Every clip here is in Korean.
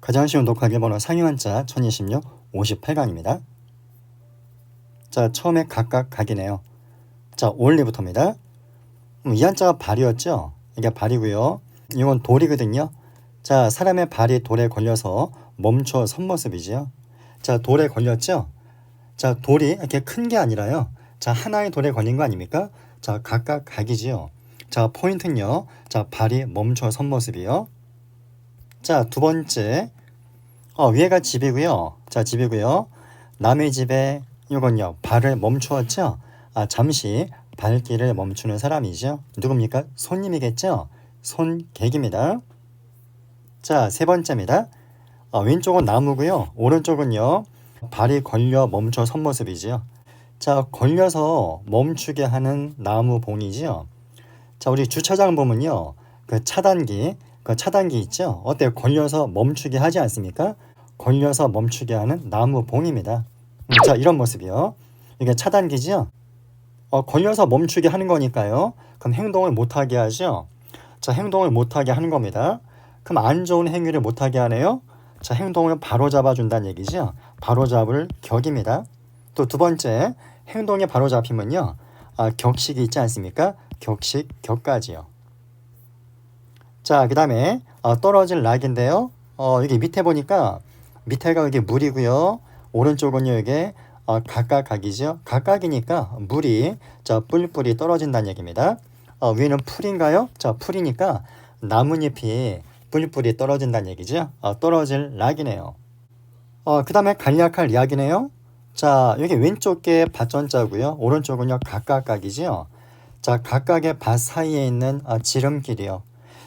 가장 쉬운 독학의 번호 상위환자 1026 58강입니다. 자, 처음에 각각 각이네요. 자, 올리부터입니다. 음, 이 한자가 발이었죠? 이게 발이고요. 이건 돌이거든요. 자, 사람의 발이 돌에 걸려서 멈춰 선 모습이지요. 자, 돌에 걸렸죠? 자, 돌이 이렇게 큰 게 아니라요. 자, 하나의 돌에 걸린 거 아닙니까? 자, 각각 각이지요. 자, 포인트는요. 자, 발이 멈춰 선 모습이요. 자, 두 번째. 어, 위에가 집이고요. 자, 집이고요. 남의 집에 이건요. 발을 멈추었죠? 아, 잠시 발길을 멈추는 사람이죠. 누굽니까? 손님이겠죠? 손객입니다. 자, 세 번째입니다. 어, 왼쪽은 나무고요. 오른쪽은요. 발이 걸려 멈춰 선 모습이지요. 자, 걸려서 멈추게 하는 나무 봉이지요. 자, 우리 주차장 보면요. 그 차단기, 그 차단기 있죠? 어때요? 걸려서 멈추게 하지 않습니까? 걸려서 멈추게 하는 나무 봉입니다. 음, 자, 이런 모습이요. 이게 차단기지요? 어, 걸려서 멈추게 하는 거니까요. 그럼 행동을 못하게 하죠. 자, 행동을 못하게 하는 겁니다. 그럼 안 좋은 행위를 못하게 하네요. 자, 행동을 바로 잡아준다는 얘기죠. 바로 잡을 격입니다. 또 두 번째, 행동이 바로 잡히면요. 아, 격식이 있지 않습니까? 격식, 격까지요. 자, 그 다음에 어, 떨어질 낙인데요. 어, 여기 밑에 보니까 밑에가 여기 물이고요. 오른쪽은요, 이게 어, 각각각이죠. 각각이니까 물이 자 뿔뿔이 떨어진다는 얘기입니다. 어, 위에는 풀인가요? 자 풀이니까 나뭇잎이 뿔뿔이 떨어진다는 얘기죠. 어, 떨어질 낙이네요. 어, 그 다음에 간략할 약이네요. 자 여기 왼쪽 게 밭전자고요. 오른쪽은요 각각각이지요. 자 각각의 밭 사이에 있는 어, 지름길이요.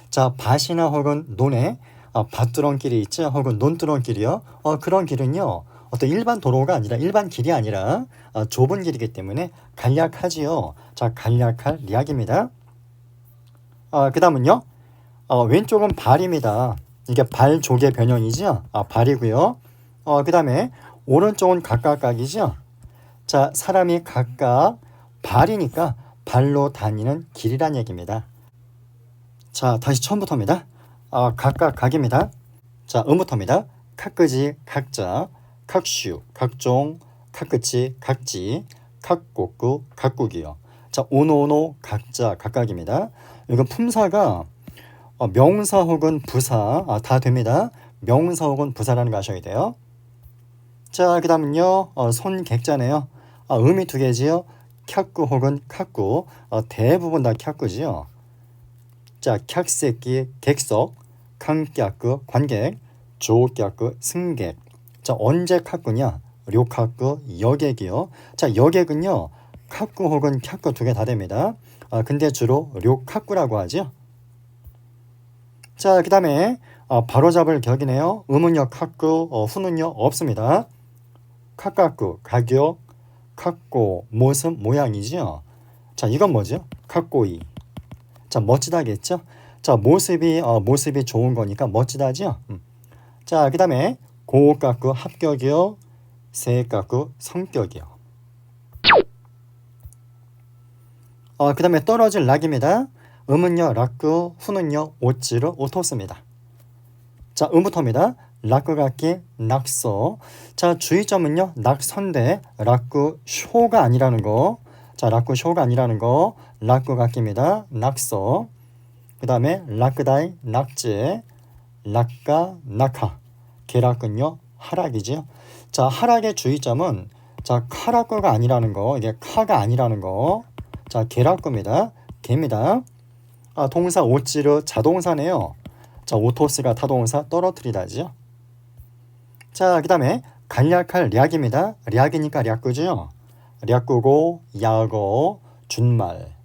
자 밭이나 혹은 논에 어, 밭두렁 길이 있죠. 혹은 논두렁 길이요. 어, 그런 길은요. 어떤 일반 도로가 아니라 일반 길이 아니라 어, 좁은 길이기 때문에 간략하지요. 자, 간략할 이야기입니다. 어, 그 다음은요. 어, 왼쪽은 발입니다. 이게 발 조개 변형이죠. 아, 발이고요. 어, 그 다음에 오른쪽은 각각각이죠. 자, 사람이 각각 발이니까 발로 다니는 길이란 얘기입니다. 자, 다시 처음부터입니다. 아, 각각 각입니다. 자, 음부터입니다. 각그지 각자, 각슈, 각종, 각끝이, 각지, 각곡구, 각국이요. 자, 오노오노, 각자, 각각입니다. 이건 품사가 어, 명사 혹은 부사 아, 다 됩니다. 명사 혹은 부사라는 거 아셔야 돼요. 자, 그 다음은요, 어, 손객자네요. 아, 음이 두 개지요. 캬꾸 혹은 카꾸, 어, 대부분 다 캬꾸지요. 자, 캬새끼, 객석, 캉깍그, 관객, 조깍그, 승객. 자, 언제 카꾸냐? 료카꾸, 여객이요. 자, 여객은요, 카꾸 혹은 캬꾸 두 개 다 됩니다. 아, 근데 주로 료카꾸라고 하죠. 자, 그 다음에 어, 바로잡을 격이네요. 음은요, 카꾸, 어, 후는요, 없습니다. 카까꾸, 가격, 카꼬, 모습, 모양이죠. 자, 이건 뭐죠? 카꼬이. 자, 멋지다겠죠? 자, 모습이, 어, 모습이 좋은 거니까 멋지다죠? 음. 자, 그 다음에 고깎고 합격이요. 세깎고 성격이요. 어, 그 다음에 떨어질 낙입니다. 음은요, 락구, 후는요, 오찌르, 오토스입니다. 자, 음부터입니다. 락구 같기, 낙서. 자, 주의점은요, 낙선대, 락구 쇼가 아니라는 거. 자, 락구 쇼가 아니라는 거. 락구 같기입니다. 낙서. 그 다음에 락크다이, 낙제, 락가, 낙하. 계락은요, 하락이지요. 자, 하락의 주의점은 자, 카라꺼가 아니라는 거, 이게 카가 아니라는 거. 자, 계락입니다. 개입니다. 아, 동사 오찌르 자동사네요. 자, 오토스가 타동사 떨어뜨리다지요. 자, 그 다음에 간략할 략입니다. 략이니까 략구죠. 략구고, 야거, 준말,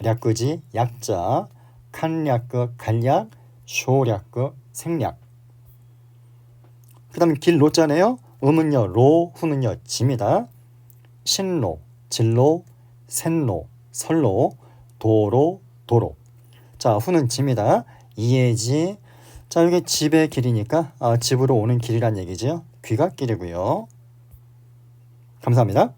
략구지, 약자, 칸략구, 간략, 쇼략구, 생략. 그 다음에 길 로자네요. 음은요, 로, 후는요, 짐이다. 신로, 진로, 센로, 설로, 도로, 도로. 자, 후는 짐이다. 이해지. 자, 이게 집의 길이니까 아, 집으로 오는 길이란 얘기죠. 귀갓길이고요. 감사합니다.